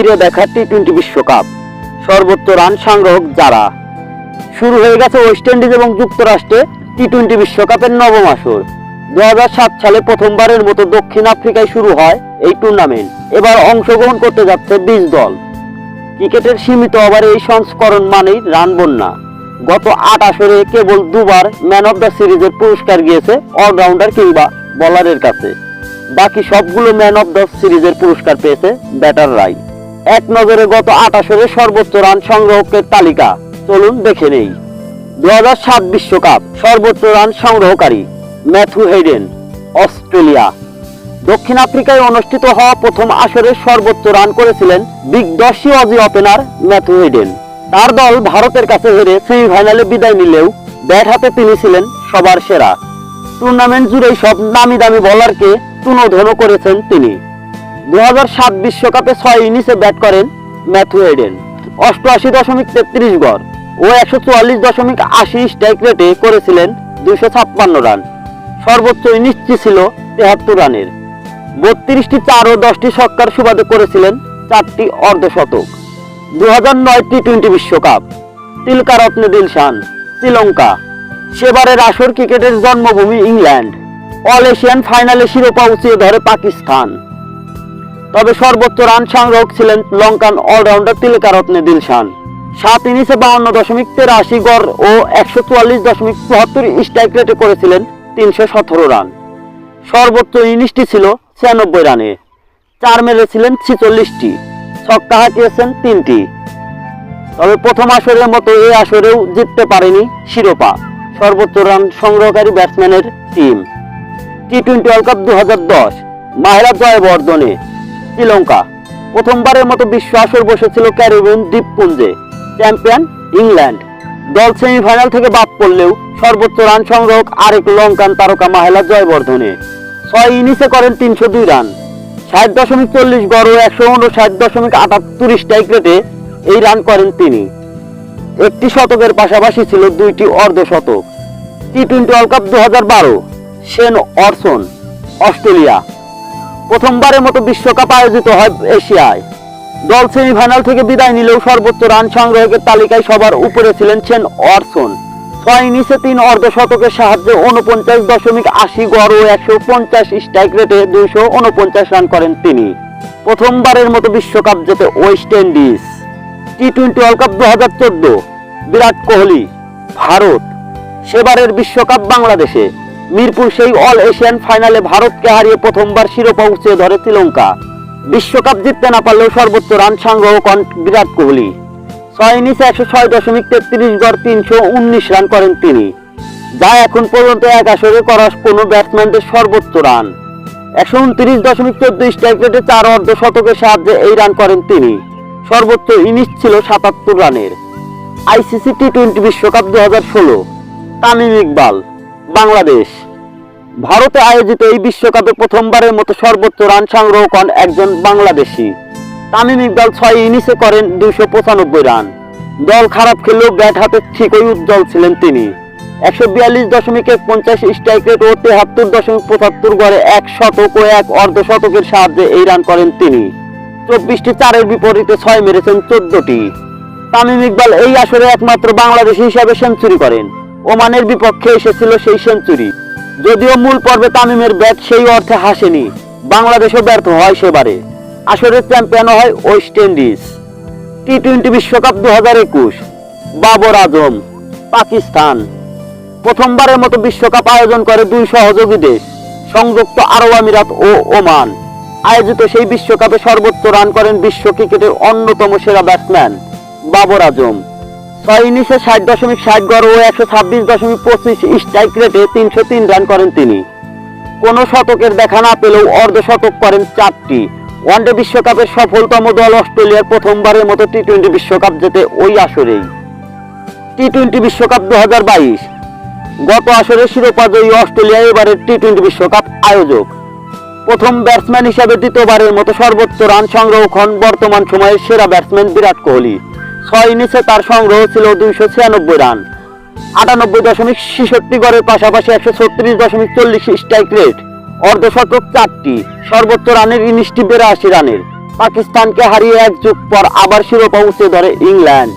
অধীরে দেখা T twenty বিশ্বকাপ। সর্বোচ্চ রান সংগ্রাহক যারা? শুরু হয়ে গেছে ওয়েস্ট ইন্ডিজ এবং যুক্তরাষ্ট্রে টি টোয়েন্টি বিশ্বকাপের নবম আসর। দু সালে প্রথমবারের মতো দক্ষিণ আফ্রিকায় শুরু হয় এই টুর্নামেন্ট এবার অংশগ্রহণ করতে যাচ্ছে বিশ দল। ক্রিকেটের সীমিত ওভারে এই সংস্করণ মানেই রান বন্যা। গত আট আসরে কেবল দুবার ম্যান অফ দ্য সিরিজের পুরস্কার গিয়েছে অলরাউন্ডার কিংবা বলারের কাছে। বাকি সবগুলো ম্যান অফ দ্য সিরিজের পুরস্কার পেয়েছে ব্যাটাররাই এক নজরে গত আট আসরে সর্বোচ্চ রান সংগ্রহকের তালিকা। চলুন দেখে নেই। দু বিশ্বকাপ, সর্বোচ্চ রান সংগ্রহকারী ম্যাথু হেডেন অস্ট্রেলিয়া। দক্ষিণ আফ্রিকায় অনুষ্ঠিত হওয়া প্রথম আসরে সর্বোচ্চ রান করেছিলেন দিগদর্শী অজি ওপেনার ম্যাথু হেডেন তার দল ভারতের কাছে হেরে সেমিফাইনালে বিদায় নিলেও ব্যাট হাতে তিনি ছিলেন সবার সেরা। টুর্নামেন্ট জুড়েই সব নামি দামি বলারকে তুনোধনো করেছেন তিনি। দু বিশ্বকাপে ছয় ইনিংসে ব্যাট করেন ম্যাথু গড় ও একশো চুয়াল্লিশ দশমিক আশি স্ট্রাইক রেটে করেছিলেন দুইশো ছাপ্পান্ন রান সর্বোচ্চ ইনিংসটি ছিল তেহাত্তর রানের। বত্রিশটি চার ও দশটি ছক্কার সুবাদে করেছিলেন চারটি অর্ধশতক দু হাজার নয় টি টোয়েন্টি বিশ্বকাপ তিলকারত্নে দিলশান শ্রীলঙ্কা। সেবারের আসর ক্রিকেটের জন্মভূমি ইংল্যান্ড। অল এশিয়ান ফাইনালে শিরোপা উঁচিয়ে ধরে পাকিস্তান। তবে সর্বোচ্চ রান সংগ্রাহক ছিলেন লঙ্কান অলরাউন্ডার তিলকারত্নে দিলশান। সাত ইনিংসে বাউন্ন দশমিক তেরাশি গড় ও একশো চুয়াল্লিশ দশমিক চুয়াত্তর স্ট্রাইক রেটে করেছিলেন তিনশো সতেরো রান। সর্বোচ্চ ইনিংসটি ছিল ছিয়ানব্বই রানে। চার মেরেছিলেন ছিচল্লিশটি, ছক্কা হাঁকিয়েছেন তিনটি। তবে প্রথম আসরের মতো এই আসরেও জিততে পারেনি শিরোপা, সর্বোচ্চ রান সংগ্রহকারী ব্যাটসম্যানের team. T twenty World Cup দু হাজার দশ, মাহেরা জয়বর্ধনে। শ্রীলঙ্কা। প্রথমবারের মতো বিশ্ব আসর বসেছিল ক্যারিবিয়ান দ্বীপপুঞ্জে। Champion England. দল সেমিফাইনাল থেকে বাদ পড়লেও সর্বোচ্চ রান সংগ্রহক আরেক লঙ্কান তারকা মাহেলা জয়বর্ধনে। ছয় ইনিংসে করেন তিনশো দুই রান। ষাট দশমিক চল্লিশ গড় একশো উনষাট দশমিক আটাত্তর স্ট্রাইক রেটে এই রান করেন তিনি। একটি শতকের পাশাপাশি ছিল দুইটি অর্ধশতক টি টোয়েন্টি ওয়ার্ল্ড কাপ দু হাজার বারো। সেন অর্সন, অস্ট্রেলিয়া। প্রথমবারের মতো বিশ্বকাপ আয়োজিত হয় এশিয়ায়। দল সেমিফাইনাল থেকে বিদায় নিলেও সর্বোচ্চ রান সংগ্রহের তালিকায় সবার উপরে ছিলেন সেন অর্সন। ছয় ইনিংসে তিন অর্ধশতকের সাহায্যে উনপঞ্চাশ দশমিক আশি গড় ও একশো পঞ্চাশ স্ট্রাইক রেটে দুইশো উনপঞ্চাশ রান করেন তিনি। প্রথমবারের মতো বিশ্বকাপ জেতে West Indies T twenty World Cup দু হাজার চোদ্দ। বিরাট কোহলি, ভারত। সেবারের বিশ্বকাপ বাংলাদেশে। মিরপুর সেই অল এশিয়ান ফাইনালে ভারতকে হারিয়ে প্রথমবার শিরোপা উঁচিয়ে ধরে শ্রীলঙ্কা। বিশ্বকাপ জিততে না পারলেও সর্বোচ্চ রান সংগ্রহ করেন বিরাট কোহলি। ছয় ইনিংসে একশো ছয় দশমিক তেত্রিশ গড়, তিনশো উনিশ রান করেন তিনি। যা এখন পর্যন্ত এক আসরে করা কোনো ব্যাটসম্যানদের সর্বোচ্চ রান। একশো উনত্রিশ দশমিক চোদ্দ স্ট্রাইক চার অর্ধ শতকের সাহায্যে এই রান করেন তিনি। সর্বোচ্চ ইনিংস ছিল সাতাত্তর রানের। আইসিসি টি টোয়েন্টি বিশ্বকাপ দু হাজার ষোলো। তামিম ইকবাল। বাংলাদেশ। ভারতে আয়োজিত এই বিশ্বকাপে প্রথমবারের মতো সর্বোচ্চ রান সংগ্রহ করেন একজন বাংলাদেশি। তামিম ইকবাল ছয় ইনিংসে করেন দুইশো পঁচানব্বই রান। দল খারাপ খেললেও ব্যাট হাতে ঠিকই উজ্জ্বল ছিলেন তিনি। একশো বিয়াল্লিশ দশমিক এক পঞ্চাশ স্ট্রাইক রেট ও তেহাত্তর দশমিক পঁচাত্তর গড়ে এক শতক ও এক অর্ধ শতকের সাহায্যে এই রান করেন তিনি। চব্বিশটি চারের বিপরীতে ছয় মেরেছেন চোদ্দটি। তামিম ইকবাল এই আসরে একমাত্র বাংলাদেশি হিসাবে সেঞ্চুরি করেন। ওমানের বিপক্ষে এসেছিল সেই সেঞ্চুরি। যদিও মূল পর্বে তামিমের ব্যাট সেই অর্থে হাসেনি, বাংলাদেশও ব্যর্থ হয় সেবারে। আসরের চ্যাম্পিয়ন হয় ওয়েস্ট ইন্ডিজ। টি টোয়েন্টি বিশ্বকাপ দু হাজার একুশ, বাবর আজম, পাকিস্তান। প্রথমবারের মতো বিশ্বকাপ আয়োজন করে দুই সহযোগী দেশ, সংযুক্ত আরব আমিরাত ও ওমান। আয়োজিত সেই বিশ্বকাপে সর্বোচ্চ রান করেন বিশ্ব ক্রিকেটের অন্যতম সেরা ব্যাটসম্যান, বাবর আজম। ছয় ইনিংসে ষাট দশমিক ষাট গড় ও একশো ছাব্বিশ দশমিক পঁচিশ স্ট্রাইক রেটে তিনশো তিন রান করেন তিনি। কোনো শতকের দেখা না পেলেও অর্ধশতক করেন চারটি। ওয়ানডে বিশ্বকাপের সফলতম দল অস্ট্রেলিয়ার প্রথমবারের মতো টি টোয়েন্টি বিশ্বকাপ জেতে ওই আসরেই। টি টোয়েন্টি বিশ্বকাপ দু হাজার বাইশ। গত আসরে শিরোপা জয়ী অস্ট্রেলিয়া এবারের টি টোয়েন্টি বিশ্বকাপ আয়োজক। প্রথম ব্যাটসম্যান হিসাবে দ্বিতীয়বারের মতো সর্বোচ্চ রান সংগ্রহ বর্তমান সময়ের সেরা ব্যাটসম্যান বিরাট কোহলি। ছয় ইনিংসে তার সংগ্রহ ছিল দুইশো ছিয়ানব্বই রান। আটানব্বই দশমিক ছেষট্টি গড়ের পাশাপাশি একশো ছত্রিশ দশমিক চল্লিশ স্ট্রাইক রেট, অর্ধশতক চারটি, সর্বোচ্চ রানের ইনিংসটি বেরাশি রানের। পাকিস্তানকে হারিয়ে এক যুগ পর আবার শিরোপা উঁচে ধরে ইংল্যান্ড।